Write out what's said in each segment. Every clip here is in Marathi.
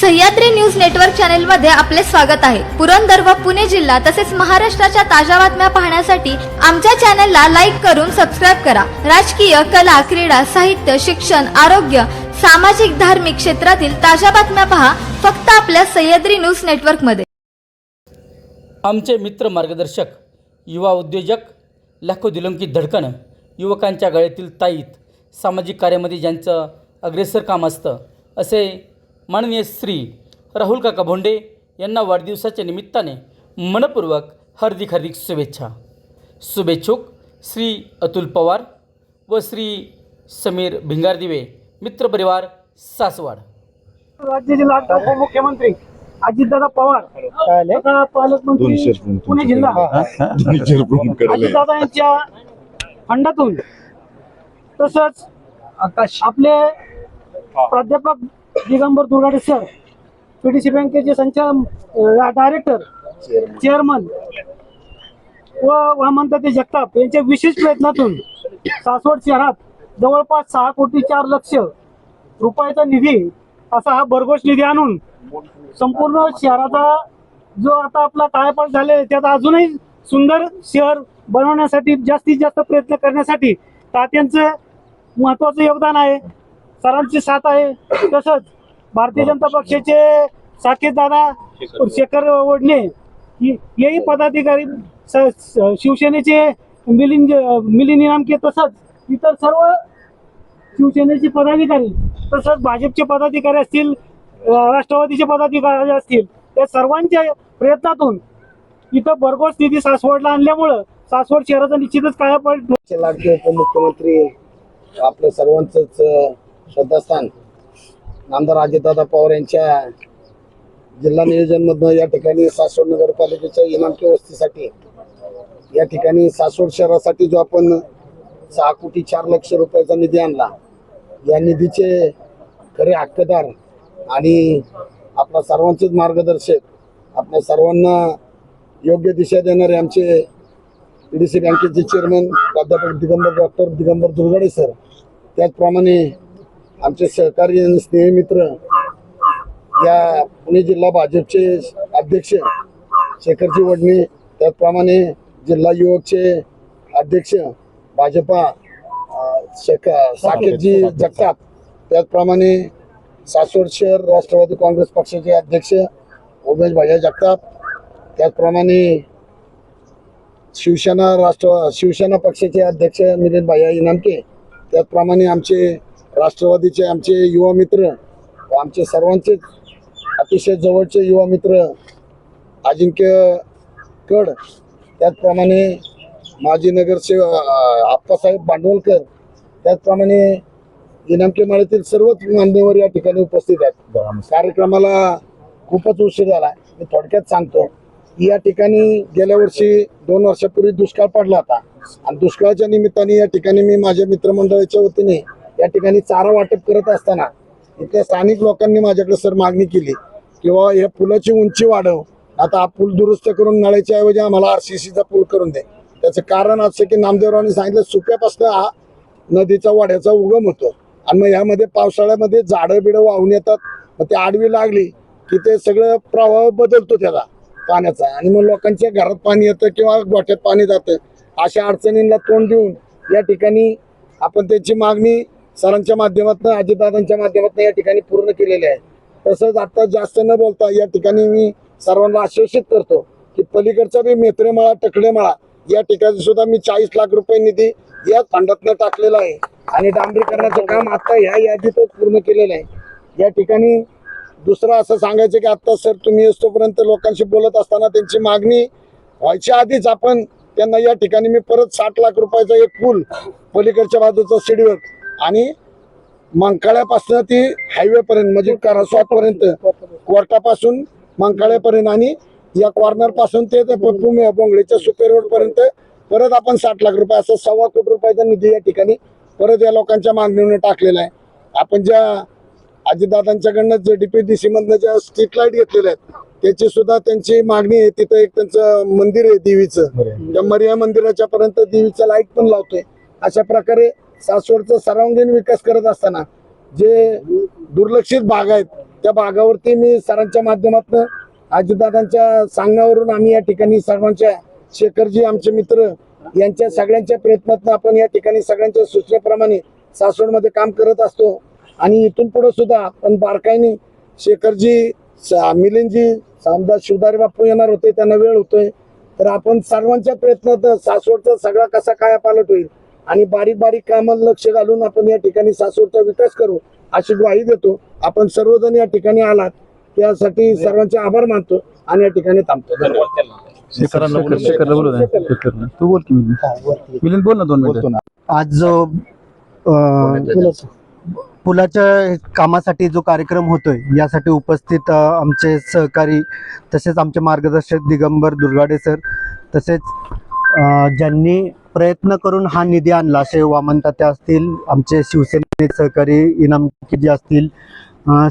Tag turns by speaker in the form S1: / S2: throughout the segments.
S1: सह्याद्री न्यूज नेटवर्क चॅनलमध्ये आपले स्वागत आहे. पुरंदर व पुणे जिल्हा तसेच महाराष्ट्राच्या ताज्या बातम्या पाहण्यासाठी आमच्या चॅनलला लाईक करून सबस्क्राईब करा. राजकीय कला क्रीडा साहित्य शिक्षण आरोग्य सामाजिक धार्मिक क्षेत्रातील ताज्या बातम्या पहा फक्त आपल्या सह्याद्री न्यूज नेटवर्कमध्ये
S2: आमचे मित्र मार्गदर्शक युवा उद्योजक लाखो दिलंकी धडकन युवकांच्या गळ्यातील ताईत सामाजिक कार्यामध्ये ज्यांचं अग्रेसर काम असतं असे माननीय श्री राहुल काका भोंडे यांना वाढदिवसाच्या निमित्ताने मनपूर्वक हार्दिक हार्दिक शुभेच्छा. शुभेच्छुक श्री अतुल पवार व श्री समीर भिंगारदिवे मित्रपरिवार सासवाड.
S3: राज्याचे लाड उपमुख्यमंत्री अजितदादा पवार पालकमंत्री. पुणे जिल्हा. अजितदादा यांच्या फंडातून तसंच आकाश आपले प्राध्यापक दिगंबर दुर्गाडे सर पीडीसी बँकेचे संचालक डायरेक्टर चेअरमन व वामनता ते जगताप यांच्या विशेष प्रयत्नातून सासवड शहरात जवळपास सहा कोटी चार लक्ष रुपयाचा निधी असा हा भरघोष निधी आणून संपूर्ण शहराचा जो आता आपला कायापाट झाले त्यात अजूनही सुंदर शहर बनवण्यासाठी जास्तीत जास्त प्रयत्न करण्यासाठी तात्यांचं महत्वाचं योगदान आहे. सरांची साथ आहे. तसंच भारतीय जनता पक्षाचे साकेत दादा शेखर ओढणे हेही पदाधिकारी स- शिवसेनेचे मिलिंद मिलिंद इनामके तसंच इतर सर्व शिवसेनेचे पदाधिकारी तसंच भाजपचे पदाधिकारी असतील राष्ट्रवादीचे पदाधिकारी असतील या सर्वांच्या प्रयत्नातून इथं भरघोस निधी सासवडला आणल्यामुळं सासवड शहराचा निश्चितच कायापालट
S4: पडतो लाडके उपमुख्यमंत्री आपलं श्रद्धास्थान नामदार अजितदादा पवार यांच्या जिल्हा नियोजनमधनं या ठिकाणी सासवड नगरपालिकेच्या इनामकी वस्तीसाठी या ठिकाणी सासवड शहरासाठी जो आपण सहा कोटी चार लक्ष रुपयाचा निधी आणला या निधीचे खरे हक्कदार आणि आपला सर्वांचेच मार्गदर्शक आपल्या सर्वांना योग्य दिशा देणारे आमचे पी डी सी बँकेचे चेअरमन प्राध्यापक दिगंबर डॉक्टर दिगंबर दुर्गाडे सर त्याचप्रमाणे आमचे सहकारी आणि स्नेहमित्र या पुणे जिल्हा भाजपचे अध्यक्ष शेखरजी वडणे त्याचप्रमाणे जिल्हा युवकचे अध्यक्ष भाजपा अं, साकेतजी जगताप त्याचप्रमाणे सासवड शहर राष्ट्रवादी काँग्रेस पक्षाचे अध्यक्ष उमेश भैया जगताप त्याचप्रमाणे शिवसेना राष्ट्र शिवसेना पक्षाचे अध्यक्ष मिलिंद भाया इनामके त्याचप्रमाणे आमचे राष्ट्रवादीचे आमचे युवा मित्र व आमचे सर्वांचेच अतिशय जवळचे युवा मित्र अजिंक्य कड त्याचप्रमाणे माजी नगरसेवक आप्पासाहेब भांडवलकर त्याचप्रमाणे इनामके माळ्यातील सर्वच मान्यवर या ठिकाणी उपस्थित आहेत. कार्यक्रमाला खूपच उशीर झाला. मी थोडक्यात सांगतो या ठिकाणी गेल्या वर्षी दोन वर्षापूर्वी दुष्काळ पडला होता. आणि दुष्काळाच्या निमित्ताने या ठिकाणी मी माझ्या मित्रमंडळाच्या वतीने या ठिकाणी चारा वाटप करत असताना इथल्या स्थानिक लोकांनी माझ्याकडे सर मागणी केली किंवा या पुलाची उंची वाढव. आता हा पूल दुरुस्त करून नळ्याच्या ऐवजी आम्हाला आर सी सीचा पूल करून दे. त्याचं कारण असं की नामदेवरावांनी सांगितलं सुप्यापासून हा नदीचा वाड्याचा उगम होतो. आणि मग यामध्ये पावसाळ्यामध्ये झाडं बिडं वाहून येतात. मग ते आडवी लागली की ते सगळं प्रवाह बदलतो त्याला पाण्याचा. आणि मग लोकांच्या घरात पाणी येतं किंवा गोठ्यात पाणी जातं अशा अडचणींना तोंड देऊन या ठिकाणी आपण त्याची मागणी सरांच्या माध्यमातून अजितदादांच्या माध्यमातून या ठिकाणी पूर्ण केलेले आहे. तसंच आता जास्त न बोलता या ठिकाणी मी सर्वांना आश्वासित करतो की पलीकडचा बी मेत्रेमाळा टकडेमाळा या ठिकाणी सुद्धा मी चाळीस लाख रुपये निधी या फंडातनं टाकलेला आहे. आणि डांबरीकरणाचं काम आता ह्या यादीतच पूर्ण केलेलं आहे. या ठिकाणी दुसरं असं सांगायचं की आत्ता सर तुम्ही असतोपर्यंत लोकांशी बोलत असताना त्यांची मागणी व्हायच्या आधीच आपण त्यांना या ठिकाणी मी परत साठ लाख रुपयाचा एक पूल पलीकडच्या बाजूचा सीडीवर आणि मंकाळ्यापासून ती हायवे पर्यंत म्हणजे करास्वाद पर्यंत कोर्टापासून मंकाळ्यापर्यंत आणि या कॉर्नरपासून ते बोंगळीच्या सुपेर रोड पर्यंत परत आपण साठ लाख रुपये असं सव्वा कोटी रुपयाचा निधी या ठिकाणी परत या लोकांच्या मागणीने टाकलेला आहे. आपण ज्या अजितदादांच्याकडनं जे डीपीडीसी मधनं ज्या स्ट्रीट लाइट घेतलेल्या आहेत त्याची सुद्धा त्यांची मागणी आहे. तिथं एक त्यांचं मंदिर आहे देवीचं. त्या मरिया मंदिराच्या पर्यंत देवीचं लाइट पण लावतोय. अशा प्रकारे सासवडचा सर्वांगीण विकास करत असताना जे दुर्लक्षित भाग आहेत त्या भागावरती मी सरांच्या माध्यमातून अजितदादांच्या सांगण्यावरून आम्ही या ठिकाणी सर्वांच्या शेखरजी आमचे मित्र यांच्या सगळ्यांच्या प्रयत्नातून आपण या ठिकाणी सगळ्यांच्या सूचनेप्रमाणे सासवडमध्ये काम करत असतो. आणि इथून पुढे सुद्धा आपण बारकाईने शेखरजी मिलिंदजी आमदार शिवदारे बापू येणार होते त्यांना वेळ होतोय. तर आपण सर्वांच्या प्रयत्नात सासवडचा सगळा कसा काय पालट होईल आणि बारीक बारीक कामाला लक्ष घालून आपण या ठिकाणी सासवडचा विकास करू अशी ग्वाही देतो. आपण सर्वजण या ठिकाणी आलात. त्यासाठी सर्वांचे आभार मानतो आणि या ठिकाणी थांबतो. धन्यवाद.
S5: शेखरला बोलू शेखरला बोलू ना. शेखरला. तू बोल की मिलिंद मिलिंद बोल ना दोन मिनिटं.
S6: आज जो पुलाच्या कामासाठी जो कार्यक्रम होतोय यासाठी उपस्थित आमचे सहकारी तसेच आमचे मार्गदर्शक दिगंबर दुर्गाडे सर तसेच ज्यांनी प्रयत्न करून हा निधी आणला. असे वामंतते असतील आमचे शिवसेने सहकारी इनामकी असतील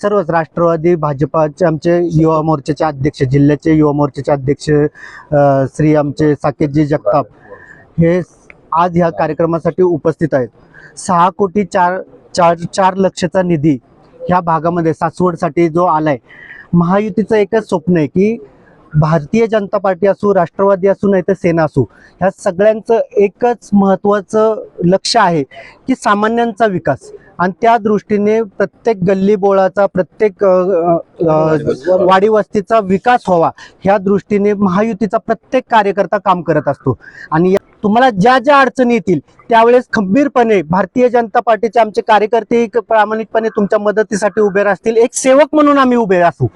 S6: सर्वच राष्ट्रवादी भाजपाचे आमचे युवा मोर्चाचे अध्यक्ष जिल्ह्याचे युवा मोर्चाचे अध्यक्ष श्री आमचे साकेतजी जगताप हे आज ह्या कार्यक्रमासाठी उपस्थित आहेत. सहा कोटी चार चार चार लक्षचा निधी ह्या भागामध्ये सासवडसाठी जो आलाय. महायुतीचं एकच स्वप्न आहे की भारतीय जनता पार्टी असू राष्ट्रवादी असू नाही तर सेना असू ह्या सगळ्यांचं एकच महत्त्वाचं लक्ष आहे की सामान्यांचा विकास. आणि त्या दृष्टीने प्रत्येक गल्ली बोळाचा प्रत्येक वाडीवस्तीचा वाडी वस्तीचा विकास व्हावा ह्या दृष्टीने महायुतीचा प्रत्येक कार्यकर्ता काम करत असतो. आणि या- तुम्हाला ज्या ज्या अडचणी येतील त्यावेळेस खंबीरपणे भारतीय जनता पार्टीचे आमचे कार्यकर्ते प्रामाणिकपणे तुमच्या मदतीसाठी उभे राहतील. एक सेवक म्हणून आम्ही उभे असू.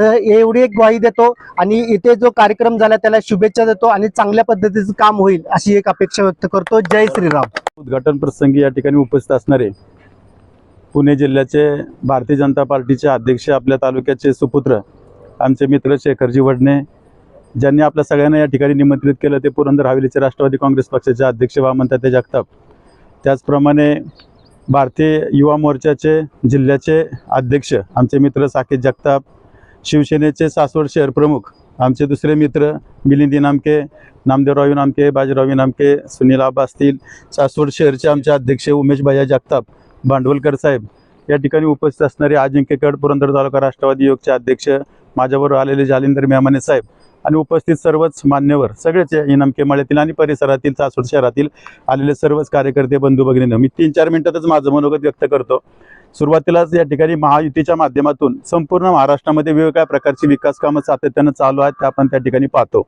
S6: एवढी एक ग्वाही देतो आणि इथे जो कार्यक्रम झाला त्याला शुभेच्छा देतो आणि चांगल्या पद्धतीचं काम होईल अशी एक अपेक्षा व्यक्त करतो. जय श्रीराम.
S5: उद्घाटन प्रसंगी या ठिकाणी उपस्थित असणारे पुणे जिल्ह्याचे भारतीय जनता पार्टीचे अध्यक्ष आपल्या तालुक्याचे सुपुत्र आमचे मित्र शेखरजी वडणे ज्यांनी आपल्या सगळ्यांना या ठिकाणी निमंत्रित केलं ते पुरंदर हवेलीचे राष्ट्रवादी काँग्रेस पक्षाचे अध्यक्ष वामनताते जगताप. त्याचप्रमाणे भारतीय युवा मोर्चाचे जिल्ह्याचे अध्यक्ष आमचे मित्र साकेत जगताप शिवसेनेचे सासवड शहर प्रमुख आमचे दुसरे मित्र मिलिंदी नामके नामदेवरावी नामके बाजीराव नामके सुनील आबा असतील. सासवड शहरचे आमचे अध्यक्ष उमेश भाया जगताप भांडवलकर साहेब. या ठिकाणी उपस्थित असणारे अजिंक्यगड पुरंदर तालुका राष्ट्रवादी युगचे अध्यक्ष माझ्याबरोबर आलेले जालिंदर मेहमाने साहेब आणि उपस्थित सर्वच मान्यवर सगळेच इनामके माळ्यातील आणि परिसरातील सासवड शहरातील आलेले सर्वच कार्यकर्ते बंधू भगिनीनं मी तीन चार मिनिटातच माझं मनोगत व्यक्त करतो. सुरुवातीलाच या ठिकाणी महायुतीच्या माध्यमातून संपूर्ण महाराष्ट्रामध्ये वेगवेगळ्या प्रकारची विकास कामं सातत्यानं चालू आहेत ते आपण त्या ठिकाणी पाहतो.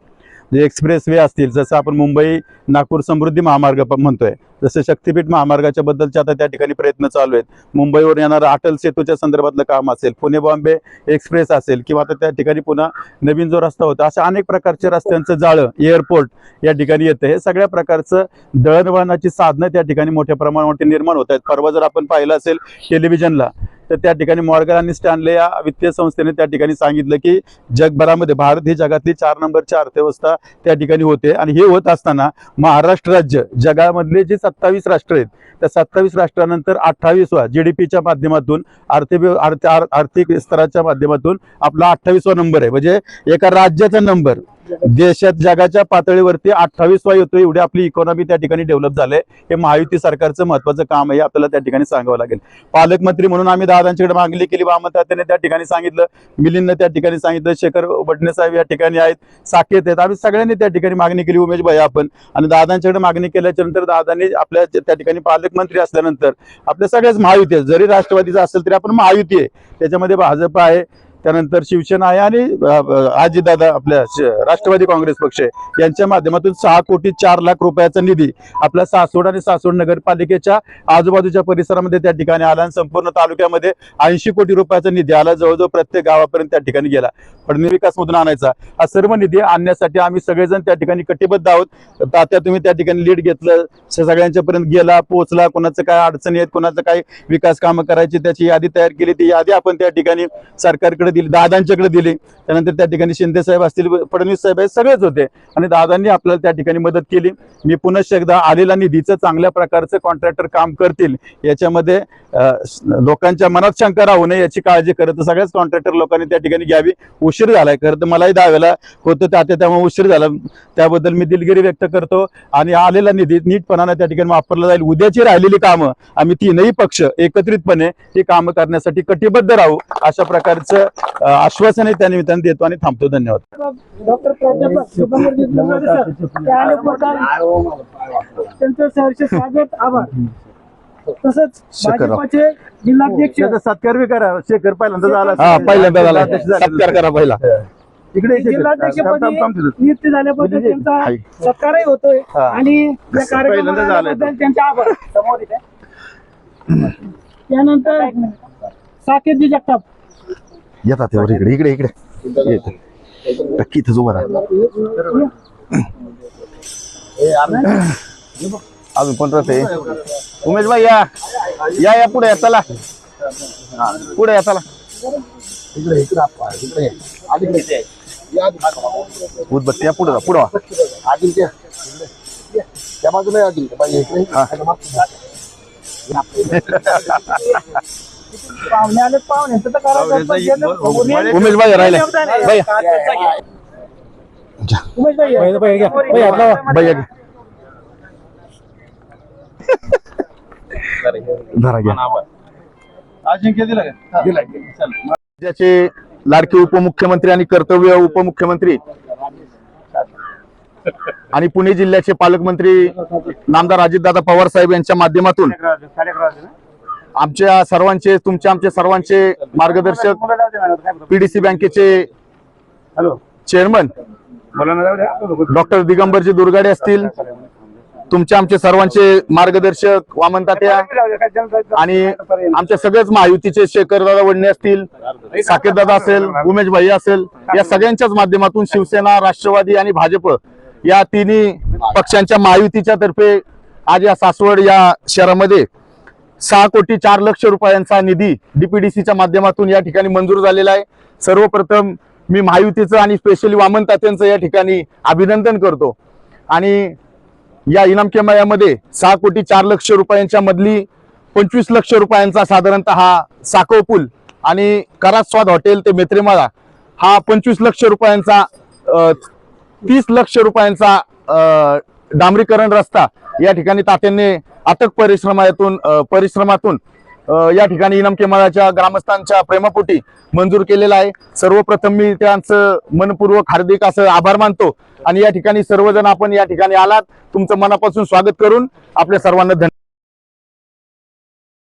S5: जे एक्सप्रेस वे असतील जसं आपण मुंबई नागपूर समृद्धी महामार्ग म्हणतोय जसं शक्तीपीठ महामार्गाच्या बद्दलचे आता त्या ठिकाणी प्रयत्न चालू आहेत. मुंबईवर येणारा अटल सेतूच्या संदर्भातलं काम असेल पुणे बॉम्बे एक्सप्रेस असेल किंवा आता त्या ठिकाणी पुन्हा नवीन जो रस्ता होता अशा अनेक प्रकारचे रस्त्यांचं जाळं एअरपोर्ट या ठिकाणी येतं. हे सगळ्या प्रकारचं दळणवळणाची साधनं त्या ठिकाणी मोठ्या प्रमाणावरती निर्माण होत आहेत. परवा जर आपण पाहिलं असेल टेलिव्हिजनला तर त्या ठिकाणी मॉर्गन आणि स्टॅनले या वित्तीय संस्थेने त्या ठिकाणी सांगितलं की जगभरामध्ये भारत ही जगातली चार नंबरची अर्थव्यवस्था त्या ठिकाणी होते. आणि हे होत असताना महाराष्ट्र राज्य जगामधले जे सत्तावीस राष्ट्र आहेत त्या सत्तावीस राष्ट्रानंतर अठ्ठावीसवा जी डी पीच्या माध्यमातून आर्थिक आर- आर्थिक स्तराच्या माध्यमातून आपला अठ्ठावीसवा नंबर आहे. म्हणजे एका राज्याचा नंबर देशात जगाच्या पातळीवरती अठ्ठावीसवा येतो एवढी आपली इकॉनॉमी त्या ठिकाणी डेव्हलप झाले हे महायुती सरकारचं महत्वाचं काम आहे हे आपल्याला त्या ठिकाणी सांगावं लागेल. पालकमंत्री म्हणून आम्ही दादांच्याकडे मागणी केली वामतात्याने त्या ठिकाणी सांगितलं मिलिंदने त्या ठिकाणी सांगितलं शेखर बडणे साहेब या ठिकाणी आहेत साकेत आहेत आम्ही सगळ्यांनी त्या ठिकाणी मागणी केली उमेश भाई आपण. आणि दादांच्याकडे मागणी केल्याच्यानंतर दादांनी आपल्या त्या ठिकाणी पालकमंत्री असल्यानंतर आपल्या सगळ्याच महायुती आहे जरी राष्ट्रवादीचं असेल तरी आपण महायुती आहे. त्याच्यामध्ये भाजप आहे त्यानंतर शिवसेना आहे आणि आजीदादा आपल्या राष्ट्रवादी काँग्रेस पक्ष यांच्या माध्यमातून सहा कोटी चार लाख रुपयाचा निधी आपल्या सासवड आणि सासवड नगरपालिकेच्या आजूबाजूच्या परिसरामध्ये त्या ठिकाणी आला आणि संपूर्ण तालुक्यामध्ये ऐंशी कोटी रुपयाचा निधी आला. जवळजवळ प्रत्येक गावापर्यंत त्या ठिकाणी गेला. फडणवीस विकासमधून आणायचा. हा सर्व निधी आणण्यासाठी आम्ही सगळेजण त्या ठिकाणी कटिबद्ध आहोत. तात्या तुम्ही त्या ठिकाणी लीड घेतलं. सगळ्यांच्या पर्यंत गेला पोहोचला. कोणाचं काय अडचणी आहेत कोणाचं काय विकास कामं करायची त्याची यादी तयार केली. ती यादी आपण त्या ठिकाणी सरकारकडे दिली दादांच्याकडे दिली. त्यानंतर त्या ठिकाणी शिंदे साहेब असतील फडणवीस साहेब हे सगळेच होते. आणि दादांनी आपल्याला त्या ठिकाणी मदत केली. मी पुनश्च एकदा आलेला निधीचं चांगल्या प्रकारचं कॉन्ट्रॅक्टर काम करतील याच्यामध्ये लोकांच्या मनात शंका राहू नये याची काळजी करत सगळ्याच कॉन्ट्रॅक्टर लोकांनी त्या ठिकाणी घ्यावी. उशीर झालाय. खरं तर मलाही दहावेला होतं त्या त्यामुळे उशीर झाला. त्याबद्दल मी दिलगिरी व्यक्त करतो. आणि आलेला निधी नीटपणाने त्या ठिकाणी वापरला जाईल. उद्याची राहिलेली कामं आम्ही तीनही पक्ष एकत्रितपणे ही कामं करण्यासाठी कटिबद्ध राहू अशा प्रकारचं आश्वासनही त्या निमित्ताने देतो आणि थांबतो. धन्यवाद.
S3: डॉक्टर त्यांचं आभार. तसंच भाजपाचे जिल्हाध्यक्ष
S5: सत्कार बी करा. शेखर पहिल्यांदा झाला.
S2: हा पहिल्यांदा झाला. सत्कार करा पहिला.
S5: इकडे.
S3: नियुक्ती झाल्याबद्दल
S5: म्हणजे
S3: त्यांचा. सत्कारही होतोय. आणि या
S5: पहिल्यांदा झालंय
S3: कार्यक्रमाबद्दल त्यांचे आभार. समोर इथे. त्यानंतर साकेतजी जगताप.
S7: येतात तेव्हा इकडे इकडे इकडे नक्की इथंच उभा राहा
S5: अजून कोण राहते उमेश भाई या या या पुढे या चला पुढे या चला उदबत्ती या पुढे पुढे
S4: अजिंक्य त्या बाजूला आहे अजिंक्य बाई इकडे त्याच्या मागच्या.
S3: पाहुणे आले पाहुण्यांचं तर करायचं पण गेलं.
S2: उमेश भाई राहिले भाई
S3: उमेश भाई या.
S5: भाई या.
S7: धरा घ्या.
S5: अजिंक्य दिला का?
S7: राज्याचे लाडके उपमुख्यमंत्री आणि कर्तव्य उपमुख्यमंत्री आणि पुणे जिल्ह्याचे पालकमंत्री नामदार अजितदादा पवार साहेब यांच्या माध्यमातून आमच्या सर्वांचे तुमच्या आमच्या सर्वांचे मार्गदर्शक पीडीसी बँकेचे चेअरमन डॉक्टर दिगंबरजी दुर्गाडे असतील. तुमच्या आमचे सर्वांचे मार्गदर्शक वामन तात्या आणि आमच्या सगळेच महायुतीचे शेखरदादा वडणे असतील साकेतदादा असेल उमेश भाई असेल या सगळ्यांच्याच माध्यमातून शिवसेना राष्ट्रवादी आणि भाजप या तिन्ही पक्षांच्या महायुतीच्या तर्फे आज या सासवड या शहरामध्ये सहा कोटी चार लक्ष रुपयांचा निधी डीपीडीसीच्या माध्यमातून या ठिकाणी मंजूर झालेला आहे. सर्वप्रथम मी महायुतीचं आणि स्पेशली वामन तात्यांचं या ठिकाणी अभिनंदन करतो. आणि या इनाम केमायामध्ये सहा कोटी चार लक्ष रुपयांच्या मधली पंचवीस लक्ष रुपयांचा साधारणतः हा साखव पूल आणि करात स्वाद हॉटेल ते मेत्रेमाळा हा पंचवीस लक्ष रुपयांचा तीस लक्ष रुपयांचा डांबरीकरण रस्ता या ठिकाणी तात्यांनी अथक परिश्रमातून परिश्रमातून या ठिकाणी इनाम केमाळाच्या ग्रामस्थांच्या प्रेमापोटी मंजूर केलेला आहे. सर्वप्रथम मी त्यांचं मनपूर्वक हार्दिक असं आभार मानतो आणि या ठिकाणी सर्वजण आपण या ठिकाणी आलात. तुमचं मनापासून स्वागत करून आपल्या सर्वांना धन्यवाद.